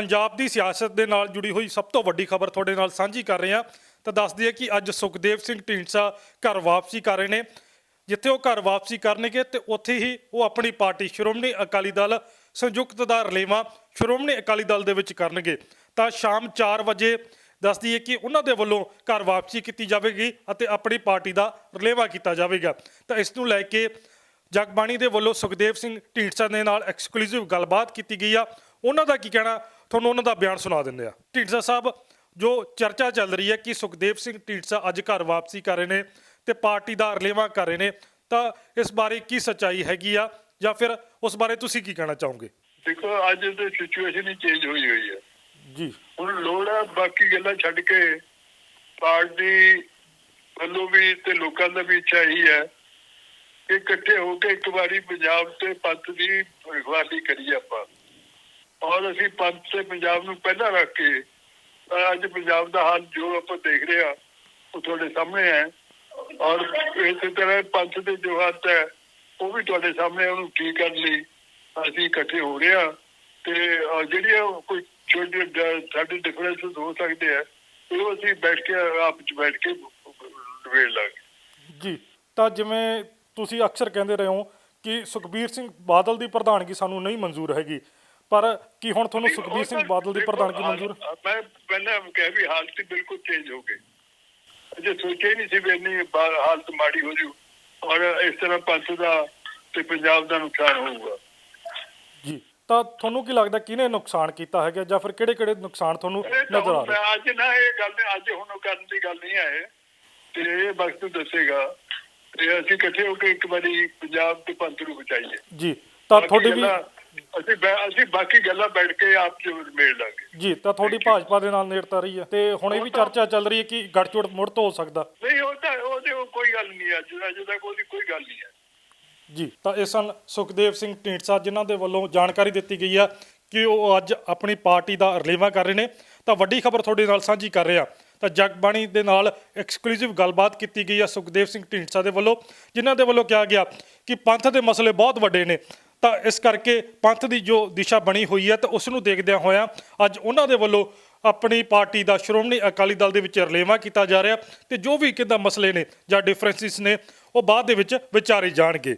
ਪੰਜਾਬ ਦੀ ਸਿਆਸਤ ਦੇ ਨਾਲ ਜੁੜੀ ਹੋਈ ਸਭ ਤੋਂ ਵੱਡੀ ਖਬਰ ਤੁਹਾਡੇ ਨਾਲ ਸਾਂਝੀ ਕਰ ਰਹੇ ਹਾਂ। ਤਾਂ ਦੱਸ ਦਈਏ ਕਿ ਅੱਜ ਸੁਖਦੇਵ ਸਿੰਘ ਢੀਂਡਸਾ ਘਰ ਵਾਪਸੀ ਕਰ ਰਹੇ ਨੇ। ਜਿੱਥੇ ਉਹ ਘਰ ਵਾਪਸੀ ਕਰਨਗੇ ਤੇ ਉੱਥੇ ਹੀ ਉਹ ਆਪਣੀ ਪਾਰਟੀ ਸ਼੍ਰੋਮਣੀ ਅਕਾਲੀ ਦਲ ਸੰਯੁਕਤ ਦਾ ਰਲੇਵਾਂ ਸ਼੍ਰੋਮਣੀ ਅਕਾਲੀ ਦਲ ਦੇ ਵਿੱਚ ਕਰਨਗੇ। ਤਾਂ ਸ਼ਾਮ 4 ਵਜੇ ਦੱਸ ਦਈਏ ਕਿ ਉਹਨਾਂ ਦੇ ਵੱਲੋਂ ਘਰ ਵਾਪਸੀ ਕੀਤੀ ਜਾਵੇਗੀ ਅਤੇ ਆਪਣੀ ਪਾਰਟੀ ਦਾ ਰਲੇਵਾਂ ਕੀਤਾ ਜਾਵੇਗਾ। ਤਾਂ ਇਸ ਨੂੰ ਲੈ ਕੇ ਜਗਬਾਣੀ ਦੇ ਵੱਲੋਂ ਸੁਖਦੇਵ ਸਿੰਘ ਢੀਂਡਸਾ ਦੇ ਨਾਲ ਐਕਸਕਲੂਸਿਵ ਗੱਲਬਾਤ ਕੀਤੀ ਗਈ ਆ। ਉਹਨਾਂ ਦਾ ਕੀ ਕਹਿਣਾ? ਤੁਹਾਨੂੰ ਉਹਨਾਂ ਦਾ ਬਿਆਨ ਸੁਣਾ ਦਿੰਦੇ ਆ ਢੀਂਡਸਾ ਸਾਹਿਬ ਜੋ ਚਰਚਾ ਚੱਲ ਰਹੀ ਹੈ ਕਿ ਸੁਖਦੇਵ ਸਿੰਘ ਢੀਂਡਸਾ ਅੱਜ ਘਰ ਵਾਪਸੀ ਕਰ ਰਹੇ ਨੇ ਤੇ ਪਾਰਟੀ ਦਾ ਰਲੇਵਾਂ ਕਰ ਰਹੇ ਨੇ ਤਾਂ ਇਸ ਬਾਰੇ ਕੀ ਸੱਚਾਈ ਹੈਗੀ ਆ ਜਾਂ ਫਿਰ ਉਸ ਬਾਰੇ ਤੁਸੀਂ ਕੀ ਕਹਿਣਾ ਚਾਹੋਗੇ? ਦੇਖੋ ਅੱਜ ਦੀ ਸਿਚੁਏਸ਼ਨ ਹੀ ਚੇਂਜ ਹੋਈ ਹੋਈ ਹੈ। ਜੀ। ਹੁਣ ਲੋੜ ਹੈ ਬਾਕੀ ਗੱਲਾਂ ਛੱਡ ਕੇ ਪਾਰਟੀ ਵੱਲੋਂ ਵੀ ਤੇ ਲੋਕਾਂ ਦਾ ਵੀ ਇੱਛਾ ਇਹੀ ਹੈ ਕਿ ਇਕੱਠੇ ਹੋ ਕੇ ਇੱਕ ਵਾਰੀ ਪੰਜਾਬ ਤੇ ਪੰਥ ਦੀ ਰਖਵਾਲੀ ਕਰੀਏ ਆਪਾਂ। ਔਰ ਅਸੀਂ ਪੰਥ ਤੇ ਪੰਜਾਬ ਨੂੰ ਪਹਿਲਾਂ ਰੱਖ ਕੇ ਅੱਜ ਪੰਜਾਬ ਦਾ ਹਾਲ ਜੋ ਆਪਾਂ ਦੇਖ ਰਹੇ ਹਾਂ, ਉਹ ਤੁਹਾਡੇ ਸਾਹਮਣੇ ਹੈ। ਔਰ ਇਸੇ ਤਰ੍ਹਾਂ ਪੰਥ ਦੇ ਜੋ ਹੱਥ ਹੈ, ਉਹ ਵੀ ਤੁਹਾਡੇ ਸਾਹਮਣੇ ਉਹਨੂੰ ਠੀਕ ਕਰਨ ਲਈ ਅਸੀਂ ਇਕੱਠੇ ਹੋ ਰਹੇ ਹਾਂ। ਤੇ ਜਿਹੜੀਆਂ ਕੋਈ ਛੋਟੇ ਸਾਡੇ ਡਿਫਰੈਂਸਸ ਹੋ ਸਕਦੇ ਆ ਉਹ ਅਸੀਂ ਬੈਠ ਕੇ, ਆਪ ਚ ਬੈਠ ਕੇ ਵੇੜ ਲਾਂਗੇ। ਜੀ, ਤਾਂ ਜਿਵੇਂ ਤੁਸੀਂ ਅਕਸਰ ਕਹਿੰਦੇ ਰਹੇ ਹੋ ਕਿ ਸੁਖਬੀਰ ਸਿੰਘ ਬਾਦਲ ਦੀ ਪ੍ਰਧਾਨਗੀ ਸਾਨੂੰ ਨਹੀਂ ਮਨਜ਼ੂਰ ਹੈਗੀ ਪਰ ਕੀ ਹੁਣ ਤੁਹਾਨੂੰ ਸੁਖਬੀਰ ਸਿੰਘ ਬਾਦਲ ਦੀ ਪ੍ਰਧਾਨਗੀ ਮਨਜ਼ੂਰ? ਮੈਂ ਪਹਿਲਾਂ ਕਹਿ ਵੀ ਹਾਲਤ ਬਿਲਕੁਲ ਚੇਂਜ ਹੋ ਗਈ। ਅਜੇ ਸੋਚਿਆ ਨਹੀਂ ਸੀ ਵੀ ਇੰਨੀ ਹਾਲਤ ਮਾੜੀ ਹੋ ਜੂ। ਔਰ ਇਸ ਤਰ੍ਹਾਂ ਪੰਥ ਦਾ ਤੇ ਪੰਜਾਬ ਦਾ ਨੁਕਸਾਨ ਹੋਊਗਾ। ਜੀ ਤਾਂ ਤੁਹਾਨੂੰ ਕੀ ਲੱਗਦਾ ਕਿਹਨੇ ਨੁਕਸਾਨ ਕੀਤਾ ਹੈਗਾ ਜਾਂ ਫਿਰ ਕਿਹੜੇ ਕਿਹੜੇ ਨੁਕਸਾਨ ਤੁਹਾਨੂੰ ਨਜ਼ਰ ਆ ਰਹੇ? ਅੱਜ ਨਾ ਇਹ ਗੱਲ ਅੱਜ ਹੁਣ ਕਰਨ ਦੀ ਗੱਲ ਨਹੀਂ ਹੈ ਤੇ ਇਹ ਵਕਤ ਦੱਸੇਗਾ। ਤੇ ਅਸੀਂ ਇਕੱਠੇ ਹੋ ਕੇ ਇੱਕ ਵਾਰੀ ਪੰਜਾਬ ਤੇ ਪੰਥ ਨੂੰ ਬਚਾਈਏ। ਜੀ ਤਾਂ ਤੁਹਾਡੀ ਵੀ ਅਸੀਂ ਬੈ- ਅਸੀਂ ਬਾਕੀ ਗੱਲਾਂ ਬੈਠ ਕੇ ਆਪ ਚ ਮੇਲ ਲਾਂਗੇ। ਜੀ ਤਾਂ ਤੁਹਾਡੀ ਭਾਜਪਾ ਦੇ ਨਾਲ ਨੇੜਤਾ ਰਹੀ ਹੈ। ਤੇ ਹੁਣ ਇਹ ਵੀ ਚਰਚਾ ਚੱਲ ਰਹੀ ਹੈ ਕਿ ਗੱਠਜੋੜ ਮੁੜ ਤੋਂ ਹੋ ਸਕਦਾ। ਨਹੀਂ ਉਹ ਤਾਂ ਉਹਦੇ ਉਹ ਕੋਈ ਗੱਲ ਨਹੀਂ ਅੱਜ ਅੱਜ ਤੱਕ ਉਹਦੀ ਕੋਈ ਗੱਲ ਨਹੀਂ ਹੈ। ਜੀ ਤਾਂ ਇਸ ਸਨ ਸੁਖਦੇਵ ਸਿੰਘ ਢੀਂਡਸਾ ਜਿਨ੍ਹਾਂ ਦੇ ਵੱਲੋਂ ਜਾਣਕਾਰੀ ਦਿੱਤੀ ਗਈ ਆ ਕਿ ਉਹ ਅੱਜ ਆਪਣੀ ਪਾਰਟੀ ਦਾ ਰਲੇਵਾਂ ਕਰ ਰਹੇ ਨੇ। ਤਾਂ ਵੱਡੀ ਖਬਰ ਤੁਹਾਡੇ ਨਾਲ ਸਾਂਝੀ ਕਰ ਰਹੇ। ਤਾਂ ਜਗਬਾਣੀ ਦੇ ਨਾਲ ਐਕਸਕਲੂਸਿਵ ਗੱਲਬਾਤ ਕੀਤੀ ਗਈ ਆ ਸੁਖਦੇਵ ਸਿੰਘ ਢੀਂਡਸਾ ਦੇ ਵੱਲੋਂ ਜਿਨ੍ਹਾਂ ਦੇ ਵੱਲੋਂ ਕਿਹਾ ਗਿਆ ਕਿ ਪੰਥ ਦੇ ਮਸਲੇ ਬਹੁਤ ਵੱਡੇ ਨੇ। ਤਾਂ ਇਸ ਕਰਕੇ ਪੰਥ ਦੀ ਜੋ ਦਿਸ਼ਾ ਬਣੀ ਹੋਈ ਹੈ ਤਾਂ ਉਸ ਨੂੰ ਦੇਖਦਿਆਂ ਹੋਇਆਂ ਅੱਜ ਉਹਨਾਂ ਦੇ ਵੱਲੋਂ ਆਪਣੀ ਪਾਰਟੀ ਦਾ ਸ਼੍ਰੋਮਣੀ ਅਕਾਲੀ ਦਲ ਦੇ ਵਿੱਚ ਰਲੇਵਾ ਕੀਤਾ ਜਾ ਰਿਹਾ ਤੇ ਜੋ ਵੀ ਕਿੱਦਾਂ ਮਸਲੇ ਨੇ ਜਾਂ ਡਿਫਰੈਂਸਿਸ ਨੇ, ਉਹ ਬਾਅਦ ਦੇ ਵਿੱਚ ਵਿਚਾਰੇ ਜਾਣਗੇ।